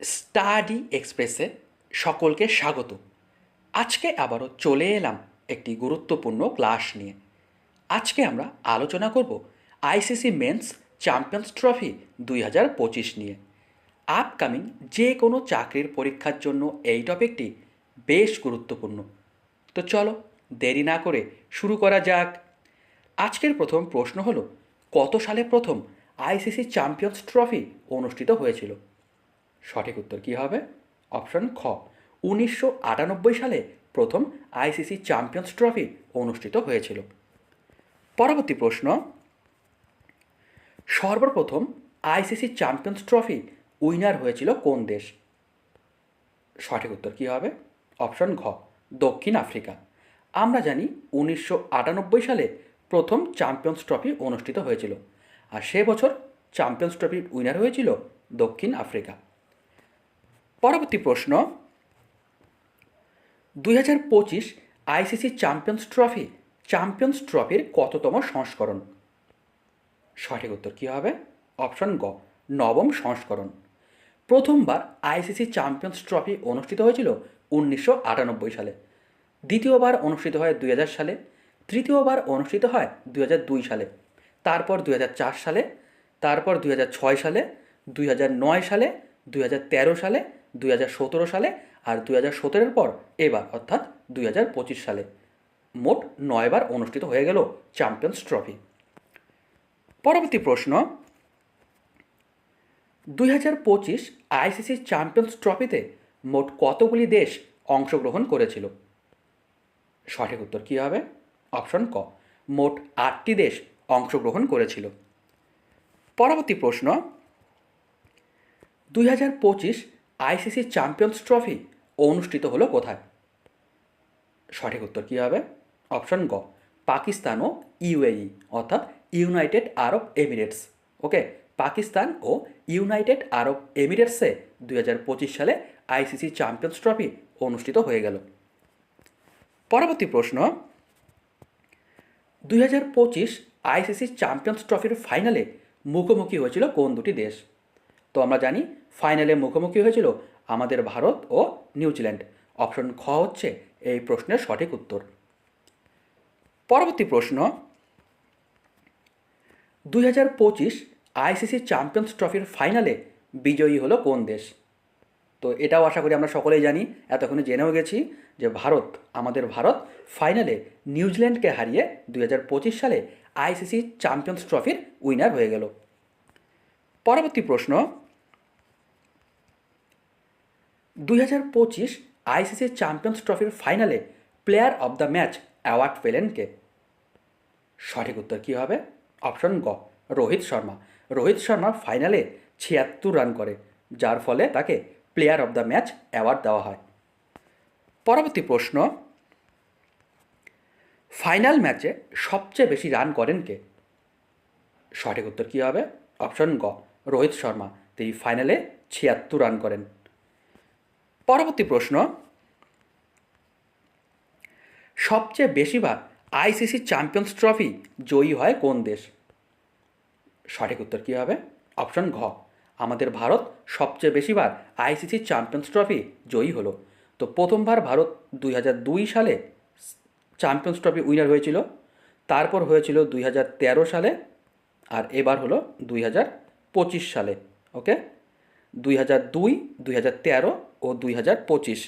Study এক্সপ্রেসে সকলকে স্বাগত। আজকে আবারও চলে এলাম একটি গুরুত্বপূর্ণ ক্লাস নিয়ে। আজকে আমরা আলোচনা করব আইসিসি মেন্স চ্যাম্পিয়ন্স ট্রফি দুই হাজার পঁচিশ নিয়ে। আপকামিং যে কোনো চাকরির পরীক্ষার জন্য এই টপিকটি বেশ গুরুত্বপূর্ণ। তো চলো দেরি না করে শুরু করা যাক। আজকের প্রথম প্রশ্ন হলো, কত সালে প্রথম আইসিসি চ্যাম্পিয়ন্স ট্রফি অনুষ্ঠিত হয়েছিল? সঠিক উত্তর কী হবে? অপশন খ। উনিশশো আটানব্বই সালে প্রথম আইসিসি চ্যাম্পিয়ন্স ট্রফি অনুষ্ঠিত হয়েছিল। পরবর্তী প্রশ্ন। সর্বপ্রথম আইসিসি চ্যাম্পিয়ন্স ট্রফি উইনার হয়েছিল কোন দেশ? সঠিক উত্তর কী হবে? অপশন ঘ, দক্ষিণ আফ্রিকা। আমরা জানি উনিশশো আটানব্বই সালে প্রথম চ্যাম্পিয়ন্স ট্রফি অনুষ্ঠিত হয়েছিল। আর সে বছর চ্যাম্পিয়ন্স ট্রফির উইনার হয়েছিল দক্ষিণ আফ্রিকা। পরবর্তী প্রশ্ন, দুই হাজার পঁচিশ আইসিসি চ্যাম্পিয়ন্স ট্রফি, চ্যাম্পিয়ন্স ট্রফির কততম সংস্করণ? সঠিক উত্তর কী হবে? অপশন গ, নবম সংস্করণ। প্রথমবার আইসিসি চ্যাম্পিয়ন্স ট্রফি অনুষ্ঠিত হয়েছিল উনিশশো আটানব্বই সালে। দ্বিতীয়বার অনুষ্ঠিত হয় দুই হাজার সালে, তৃতীয়বার অনুষ্ঠিত হয় দুই হাজার দুই সালে। তারপর দুই হাজার চার সালে, তারপর দুই হাজার ছয় সালে, দুই হাজার নয় সালে, দুই হাজার তেরো সালে দুই হাজার সতেরো সালে আর দুই হাজার পর এবার, অর্থাৎ দুই হাজার পঁচিশ সালে। মোট নয়বার অনুষ্ঠিত হয়ে গেল চ্যাম্পিয়ন্স ট্রফি পরবর্তী প্রশ্ন। দুই হাজার পঁচিশ আইসিসি চ্যাম্পিয়ন্স ট্রফিতে মোট কতগুলি দেশ অংশগ্রহণ করেছিল? সঠিক উত্তর কী হবে? অপশন ক। মোট আটটি দেশ অংশগ্রহণ করেছিল। পরবর্তী প্রশ্ন। দুই হাজার পঁচিশ আইসিসি চ্যাম্পিয়ন্স ট্রফি অনুষ্ঠিত হলো কোথায়? সঠিক উত্তর কী হবে? অপশন গ, পাকিস্তান ও ইউএই, অর্থাৎ united Arab Emirates. Okay Pakistan ও ইউনাইটেড আরব এমিরেটসে দুই হাজার পঁচিশ সালে আইসিসি চ্যাম্পিয়ন্স ট্রফি অনুষ্ঠিত হয়ে গেল। পরবর্তী প্রশ্ন, দুই হাজার পঁচিশ আইসিসি চ্যাম্পিয়ন্স ট্রফির ফাইনালে মুখোমুখি হয়েছিল কোন দুটি দেশ? তো আমরা জানি ফাইনালে মুখোমুখি হয়েছিল আমাদের ভারত ও নিউজিল্যান্ড। অপশন খ হচ্ছে এই প্রশ্নের সঠিক উত্তর। পরবর্তী প্রশ্ন, দুই হাজার পঁচিশ আইসিসি চ্যাম্পিয়ন্স ট্রফির ফাইনালে বিজয়ী হলো কোন দেশ? তো এটাও আশা করি আমরা সকলেই জানি, এতক্ষণে জেনেও গেছি যে ভারত, আমাদের ভারত ফাইনালে নিউজিল্যান্ডকে হারিয়ে দুই হাজার পঁচিশ সালে আইসিসি চ্যাম্পিয়ন্স ট্রফির উইনার হয়ে গেল। পরবর্তী প্রশ্ন দুই হাজার পঁচিশ আইসিসি চ্যাম্পিয়ন্স ট্রফির ফাইনালে player of the match award পেলেন কে সঠিক উত্তর কী হবে? অপশন গ, রোহিত শর্মা। রোহিত শর্মা ফাইনালে ছিয়াত্তর রান করে, যার ফলে তাকে player of the match award দেওয়া হয়। পরবর্তী প্রশ্ন, ফাইনাল ম্যাচে সবচেয়ে বেশি রান করেন কে? সঠিক উত্তর কী হবে? অপশন গ, রোহিত শর্মা। তিনি ফাইনালে ছিয়াত্তর রান করেন। পরবর্তী প্রশ্ন, সবচেয়ে বেশিবার আইসিসি চ্যাম্পিয়ন্স ট্রফি জয়ী হয় কোন দেশ? সঠিক উত্তর কী হবে? অপশন ঘ। আমাদের ভারত সবচেয়ে বেশিবার আইসিসি চ্যাম্পিয়ন্স ট্রফি জয়ী হলো। তো প্রথমবার ভারত দুই হাজার দুই সালে চ্যাম্পিয়ন্স ট্রফি উইনার হয়েছিল, তারপর হয়েছিল দুই হাজার তেরো সালে আর এবার হলো দুই হাজার পঁচিশ সালে, ওকে? দুই হাজার দুই দুই হাজার তেরো ও দুই হাজার পঁচিশ।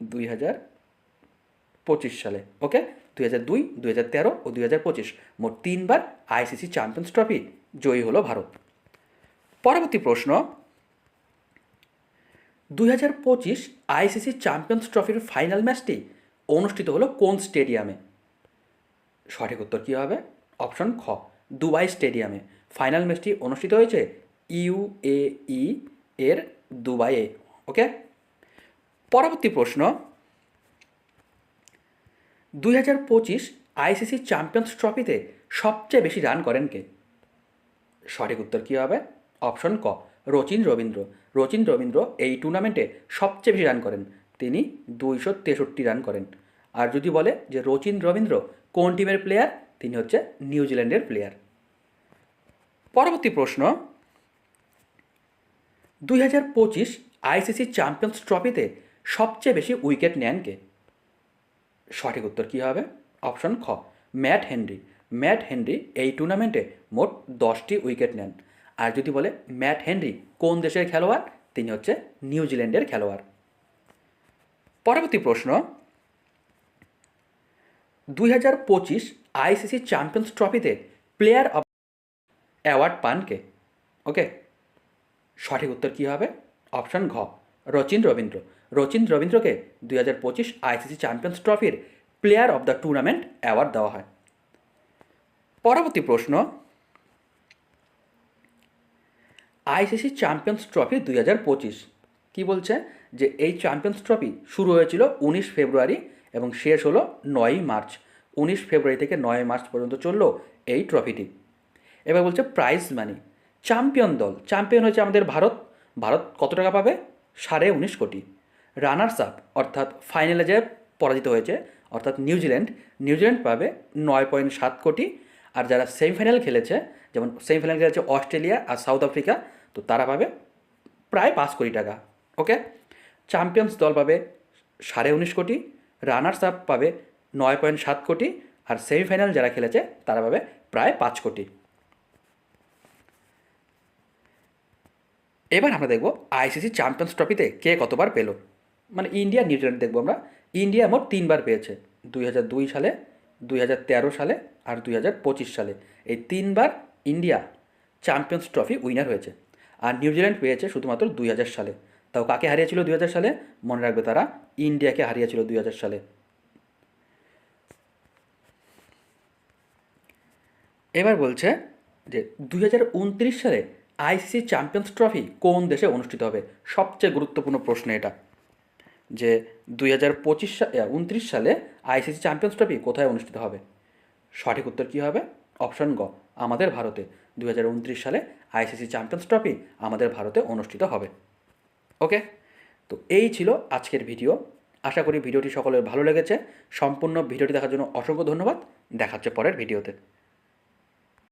দুই হাজার পঁচিশ সালে, ওকে? দুই হাজার দুই দুই হাজার তেরো ও দুই হাজার পঁচিশ। মোট তিনবার আইসিসি চ্যাম্পিয়ন্স ট্রফি জয়ী হলো ভারত। পরবর্তী প্রশ্ন, দুই হাজার পঁচিশ আইসিসি চ্যাম্পিয়ন্স ট্রফির ফাইনাল ম্যাচটি অনুষ্ঠিত হলো কোন স্টেডিয়ামে? সঠিক উত্তর কী হবে? অপশন খ, দুবাই স্টেডিয়ামে। ফাইনাল ম্যাচটি অনুষ্ঠিত হয়েছে ইউএই এর দুবাইয়ে, ওকে? পরবর্তী প্রশ্ন। দুই হাজার পঁচিশ আইসিসি চ্যাম্পিয়ন্স ট্রফিতে সবচেয়ে বেশি রান করেন কে? সঠিক উত্তর কী হবে? অপশন ক, রচিন রবীন্দ্র। রচিন রবীন্দ্র এই টুর্নামেন্টে সবচেয়ে বেশি রান করেন। তিনি দুইশো তেষট্টি রান করেন। আর যদি বলে যে রচিন রবীন্দ্র কোন টিমের প্লেয়ার, তিনি হচ্ছে নিউজিল্যান্ডের প্লেয়ার। পরবর্তী প্রশ্ন। দুই হাজার পঁচিশ আইসিসি চ্যাম্পিয়ন্স ট্রফিতে সবচেয়ে বেশি উইকেট নেন কে? সঠিক উত্তর কী হবে? অপশন খ, ম্যাট হেনরি। ম্যাট হেনরি এই টুর্নামেন্টে মোট দশটি উইকেট নেন। আর যদি বলে ম্যাট হেনরি কোন দেশের খেলোয়াড়, তিনি হচ্ছে নিউজিল্যান্ডের খেলোয়াড়। পরবর্তী প্রশ্ন, দুই হাজার পঁচিশ আইসিসি চ্যাম্পিয়ন্স ট্রফিতে প্লেয়ার অব অ্যাওয়ার্ড পান কে? ওকে সঠিক উত্তর কী হবে? অপশন ঘ, রচিন রবীন্দ্র। রচিন রবীন্দ্রকে দুই হাজার পঁচিশ আইসিসি চ্যাম্পিয়ন্স ট্রফির player of the tournament award দেওয়া হয়। পরবর্তী প্রশ্ন আইসিসি চ্যাম্পিয়ন্স ট্রফি দুই হাজার পঁচিশ কী বলছে? যে এই চ্যাম্পিয়ন্স ট্রফি শুরু হয়েছিল উনিশ ফেব্রুয়ারি এবং শেষ হলো নয়ই মার্চ। উনিশ ফেব্রুয়ারি থেকে নয় মার্চ পর্যন্ত চলল এই ট্রফিটি। এবার বলছে প্রাইজ মানি। চ্যাম্পিয়ন দল। চ্যাম্পিয়ন হয়েছে আমাদের ভারত। ভারত কত টাকা পাবে? সাড়ে উনিশ কোটি। রানার্স আপ অর্থাৎ ফাইনালে যে পরাজিত হয়েছে, অর্থাৎ নিউজিল্যান্ড নিউজিল্যান্ড পাবে নয় পয়েন্ট সাত কোটি। আর যারা সেমিফাইনাল খেলেছে, যেমন সেমিফাইনাল খেলেছে অস্ট্রেলিয়া আর সাউথ আফ্রিকা, তো তারা পাবে প্রায় পাঁচ কোটি টাকা। ওকে চ্যাম্পিয়ন্স দল পাবে সাড়ে উনিশ কোটি রানার্স আপ পাবে নয় পয়েন্ট সাত কোটি, আর সেমিফাইনাল যারা খেলেছে, তারা পাবে প্রায় পাঁচ কোটি। এবার আমরা দেখব আইসিসি চ্যাম্পিয়ন্স ট্রফিতে কে কতবার পেল? মানে ইন্ডিয়া, নিউজিল্যান্ড দেখব আমরা। ইন্ডিয়া মোট তিনবার পেয়েছে, দুই হাজার দুই সালে, দুই হাজার তেরো সালে আর দুই হাজার পঁচিশ সালে। এই তিনবার ইন্ডিয়া চ্যাম্পিয়ন্স ট্রফি উইনার হয়েছে। আর নিউজিল্যান্ড পেয়েছে শুধুমাত্র দুই হাজার সালে। তাও কাকে হারিয়েছিল দুই হাজার সালে? মনে রাখবে তারা, ইন্ডিয়াকে হারিয়েছিল দুই হাজার সালে। এবার বলছে যে দুই হাজার উনত্রিশ সালে আইসিসি চ্যাম্পিয়ন্স ট্রফি কোন দেশে অনুষ্ঠিত হবে? সবচেয়ে গুরুত্বপূর্ণ প্রশ্ন এটা। যে দুই হাজার পঁচিশ উনত্রিশ সালে আইসিসি চ্যাম্পিয়ন্স ট্রফি কোথায় অনুষ্ঠিত হবে? সঠিক উত্তর কী হবে? অপশন গ, আমাদের ভারতে। দুই হাজার উনত্রিশ সালে আইসিসি চ্যাম্পিয়ন্স ট্রফি আমাদের ভারতে অনুষ্ঠিত হবে। ওকে? তো এই ছিল আজকের ভিডিও। আশা করি ভিডিওটি সকলের ভালো লেগেছে। সম্পূর্ণ ভিডিওটি দেখার জন্য অসংখ্য ধন্যবাদ। দেখাচ্ছে পরের ভিডিওতে।